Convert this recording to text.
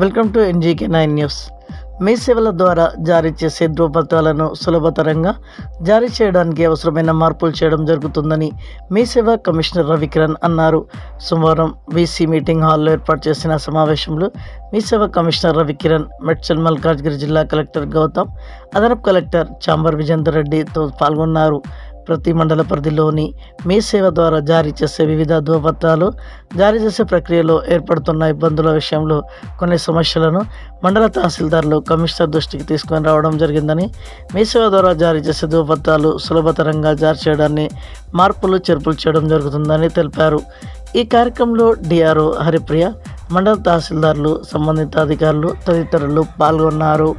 Welcome to NGK nine news. మీ సేవల ద్వారా జారీ చేసే ధృవపత్రాలను సులభతరంగా జారీ చేయడానికి అవసరమైన మార్పులు చేయడం జరుగుతుందని మీ సేవ కమిషనర్ రవికిరణ్ అన్నారు. సోమవారం వీసీ మీటింగ్ హాల్లో ఏర్పాటు చేసిన సమావేశంలో మీ సేవ కమిషనర్ రవికిరణ్ మెడ్చల్ మల్కాజ్గిరి జిల్లా కలెక్టర్ గౌతమ్ అదనపు కలెక్టర్ చాంబర్ విజేందర్ రెడ్డితో పాల్గొన్నారు. ప్రతి మండల పరిధిలోని మీ సేవ ద్వారా జారీ చేసే వివిధ ధృవపత్రాలు జారీ చేసే ప్రక్రియలో ఏర్పడుతున్న ఇబ్బందుల విషయంలో కొన్ని సమస్యలను మండల తహసీల్దార్లు కమిషనర్ దృష్టికి తీసుకొని రావడం జరిగిందని మీ సేవ ద్వారా జారీ చేసే ధృవపత్రాలు సులభతరంగా జారీ చేయడాన్ని మార్పులు చేర్పులు చేయడం జరుగుతుందని తెలిపారు. ఈ కార్యక్రమంలో డిఆర్ఓ హరిప్రియ మండల తహసీల్దార్లు సంబంధిత అధికారులు తదితరులు పాల్గొన్నారు.